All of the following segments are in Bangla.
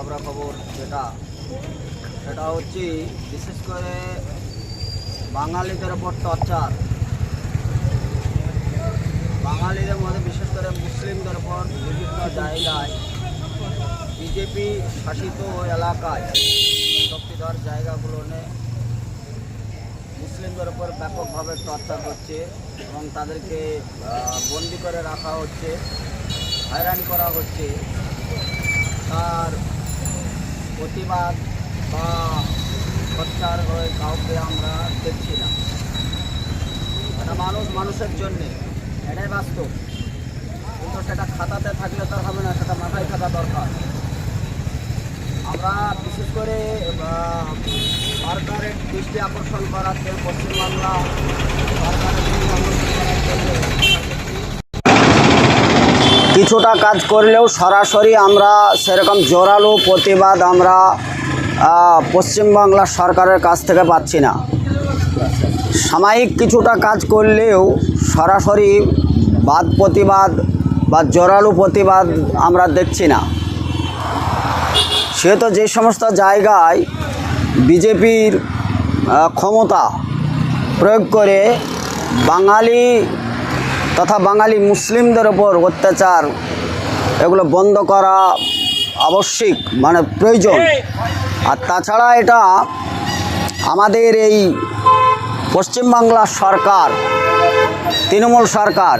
খবরাখবর যেটা, সেটা হচ্ছে বিশেষ করে বাঙালিদের ওপর টর্চার। বাঙালিদের মধ্যে বিশেষ করে মুসলিমদের ওপর বিভিন্ন জায়গায় বিজেপি শাসিত এলাকায় শক্তিধর জায়গাগুলোনে মুসলিমদের ওপর ব্যাপকভাবে টর্চার হচ্ছে এবং তাদেরকে বন্দি করে রাখা হচ্ছে, হয়রানি করা হচ্ছে। তার প্রতিবাদ বা সোচ্চার হয়ে কাউকে আমরা দেখছি না। এটা মানুষ, মানুষের জন্যে। এটাই বাস্তব। কিন্তু সেটা খাতাতে থাকলে তো হবে না, সেটা মাথায় থাকা দরকার। আমরা বিশেষ করে সরকারের দৃষ্টি আকর্ষণ করার জন্য পশ্চিমবাংলা সরকারের দৃষ্টি আকর্ষণ করার জন্য কিছুটা কাজ করলেও সরাসরি আমরা সেরকম জোরালো প্রতিবাদ আমরা পশ্চিমবাংলা সরকারের কাছ থেকে পাচ্ছি না। সাময়িক কিছুটা কাজ করলেও সরাসরি বাদ প্রতিবাদ বা জোরালো প্রতিবাদ আমরা দেখছি না। সে তো যে সমস্ত জায়গায় বিজেপির ক্ষমতা প্রয়োগ করে বাঙালি তথা বাঙালি মুসলিমদের ওপর অত্যাচার, এগুলো বন্ধ করা আবশ্যিক মানে প্রয়োজন। আর তাছাড়া এটা আমাদের এই পশ্চিমবাংলা সরকার, তৃণমূল সরকার,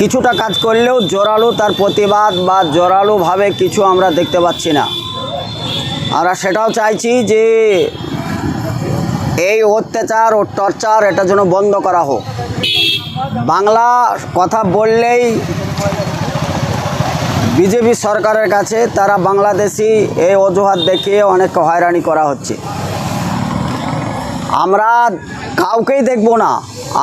কিছুটা কাজ করলেও জোরালো তার প্রতিবাদ বা জোরালোভাবে কিছু আমরা দেখতে পাচ্ছি না। আমরা সেটাও চাইছি যে এই অত্যাচার ও টর্চার এটা যেন বন্ধ করা হোক। বাংলা কথা বললেই বিজেপি সরকারের কাছে তারা বাংলাদেশি এই অজুহাত দেখিয়ে অনেক হয়রানি করা হচ্ছে। আমরা কাউকেই দেখব না।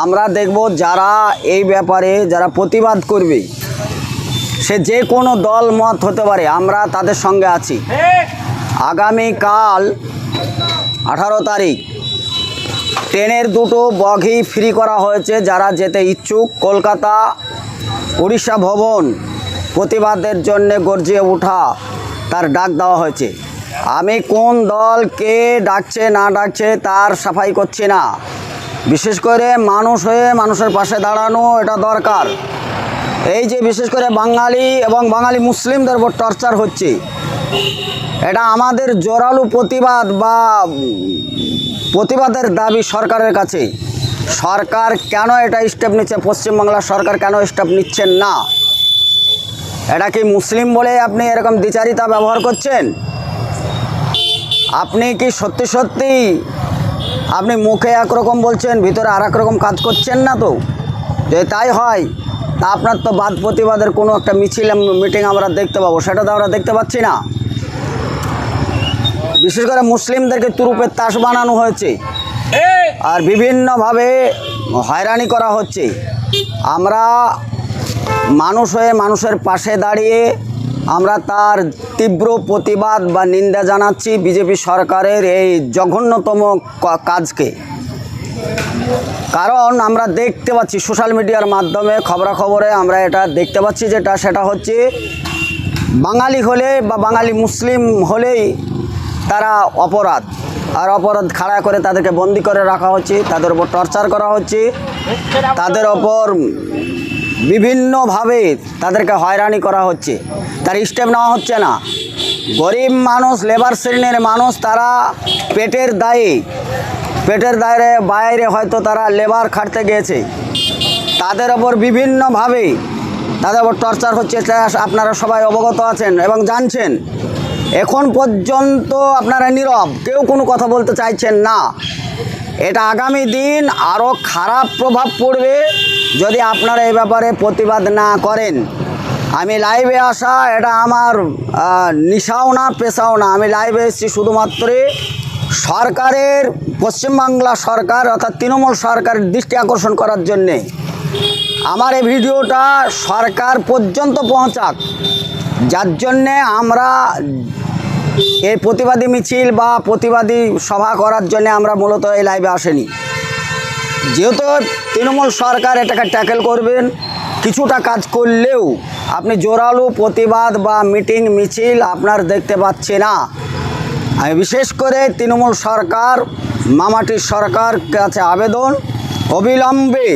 আমরা দেখব যারা এই ব্যাপারে যারা প্রতিবাদ করবে। সে যে কোনো দল, মত হতে পারে। আমরা তাদের সঙ্গে আছি। আগামীকাল আঠারো তারিখ ট্রেনের দুটো বগি ফ্রি করা হয়েছে, যারা যেতে ইচ্ছুক। কলকাতা উড়িষ্যা ভবন প্রতিবাদের জন্যে গর্জিয়ে ওঠা তার ডাক দেওয়া হয়েছে। আমি কোন দল, কে ডাকছে, না ডাকছে তার সাফাই করছি না। বিশেষ করে মানুষ হয়ে মানুষের পাশে দাঁড়ানো, এটা দরকার। এই যে বিশেষ করে বাঙালি এবং বাঙালি মুসলিমদের উপর টর্চার হচ্ছে, এটা আমাদের জোরালো প্রতিবাদ বা প্রতিবাদের দাবি সরকারের কাছে সরকার কেন এটা স্টেপ নিচ্ছে? পশ্চিমবাংলার সরকার কেন স্টেপ নিচ্ছেন না? এটা কি মুসলিম বলে আপনি এরকম দ্বিচারিতা ব্যবহার করছেন? আপনি কি সত্যি সত্যি আপনি মুখে একরকম বলছেন, ভিতরে আর রকম কাজ করছেন না তো? যে তাই হয়, তা আপনার তো বাদ প্রতিবাদের কোনো একটা মিছিল, মিটিং আমরা দেখতে পাবো, সেটা তো আমরা দেখতে পাচ্ছি না। বিশেষ করে মুসলিমদেরকে তুরুপের তাস বানানো হয়েছে। আর বিভিন্নভাবে হয়রানি করা হচ্ছে। আমরা মানুষ হয়ে মানুষের পাশে দাঁড়িয়ে আমরা তার তীব্র প্রতিবাদ বা নিন্দা জানাচ্ছি বিজেপি সরকারের এই জঘন্যতম কাজকে। কারণ আমরা দেখতে পাচ্ছি সোশ্যাল মিডিয়ার মাধ্যমে খবরাখবরে আমরা এটা দেখতে পাচ্ছি যেটা, সেটা হচ্ছে বাঙালি হলে বা বাঙালি মুসলিম হলেই তারা অপরাধ। আর অপরাধ খাড়া করে তাদেরকে বন্দি করে রাখা হচ্ছে, তাদের ওপর টর্চার করা হচ্ছে। তাদের ওপর বিভিন্নভাবে তাদেরকে হয়রানি করা হচ্ছে। তার স্টেপ নেওয়া হচ্ছে না। গরিব মানুষ লেবার শ্রেণির মানুষ, তারা পেটের দায়ে পেটের দায়ে বাইরে হয়তো তারা লেবার খাটতে গিয়েছে। তাদের ওপর বিভিন্নভাবে তাদের ওপর টর্চার হচ্ছে আপনারা সবাই অবগত আছেন এবং জানছেন। এখন পর্যন্ত আপনারা নীরব, কেউ কোনো কথা বলতে চাইছেন না। এটা আগামী দিন আরও খারাপ প্রভাব পড়বে যদি আপনারা এই ব্যাপারে প্রতিবাদ না করেন। আমি লাইভে আসা, এটা আমার নিশাও না, পেশাও না। আমি লাইভে এসেছি শুধুমাত্র সরকারের, পশ্চিমবাংলা সরকার অর্থাৎ তৃণমূল সরকারের দৃষ্টি আকর্ষণ করার জন্যে। আমার এই ভিডিওটা সরকার পর্যন্ত পৌঁছাক। যার জন্যে আমরা এই প্রতিবাদী মিছিল বা প্রতিবাদী সভা করার জন্য আমরা মূলত এই লাইভে আসেনি। যেহেতু তৃণমূল সরকার এটাকে ট্যাকেল করবেন, কিছুটা কাজ করলেও আপনি জোরালো প্রতিবাদ বা মিটিং মিছিল আপনার দেখতে পাচ্ছে না। বিশেষ করে তৃণমূল সরকার, মামাটি সরকার কাছে আবেদন অবিলম্বে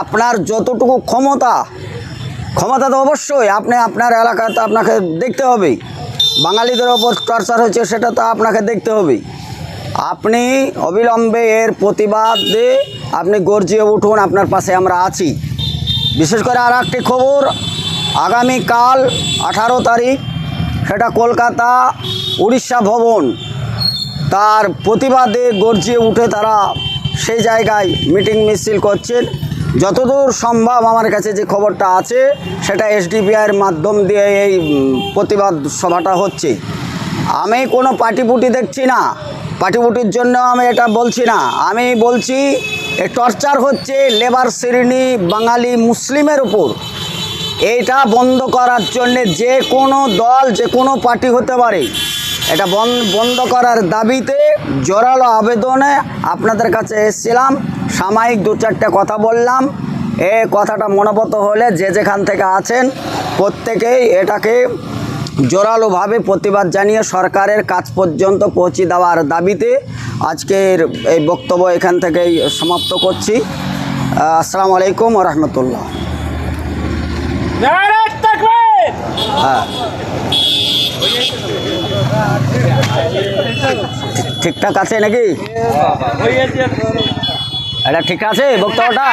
আপনার যতটুকু ক্ষমতা ক্ষমতা তো অবশ্যই আপনি আপনার এলাকাতে আপনাকে দেখতে হবে। বাঙালিদের ওপর টর্চার হচ্ছে সেটা তো আপনাকে দেখতে হবে আপনি অবিলম্বে এর প্রতিবাদে আপনি গর্জিয়ে উঠুন, আপনার পাশে আমরা আছি। বিশেষ করে আর একটি খবর, আগামীকাল আঠারো তারিখ, সেটা কলকাতা উড়িষ্যা ভবন। তার প্রতিবাদে গর্জিয়ে উঠে তারা সেই জায়গায় মিটিং মিছিল করছেন। যতদূর সম্ভব আমার কাছে যে খবরটা আছে, সেটা এসডিপিআইয়ের মাধ্যম দিয়ে এই প্রতিবাদ সভাটা হচ্ছে। আমি কোনো পার্টিপুটি দেখছি না। পার্টিপুটির জন্য আমি এটা বলছি না। আমি বলছি টর্চার হচ্ছে লেবার শ্রেণি বাঙালি মুসলিমের উপর। এইটা বন্ধ করার জন্যে যে কোনো দল, যে কোনো পার্টি হতে পারে। এটা বন্ধ করার দাবিতে জোরালো আবেদনে আপনাদের কাছে এসেছিলাম। সাময়িক দু চারটে কথা বললাম। এ কথাটা মনোবত হলে যে যেখান থেকে আছেন প্রত্যেকেই এটাকে জোরালোভাবে প্রতিবাদ জানিয়ে সরকারের কাজ পর্যন্ত পৌঁছে দেওয়ার দাবিতে আজকের এই বক্তব্য এখান থেকেই সমাপ্ত করছি। আসসালামু আলাইকুম রহমতুল্লাহ। হ্যাঁ। ঠিকঠাক আছে নাকি? এটা ঠিক আছে বক্তব্যটা?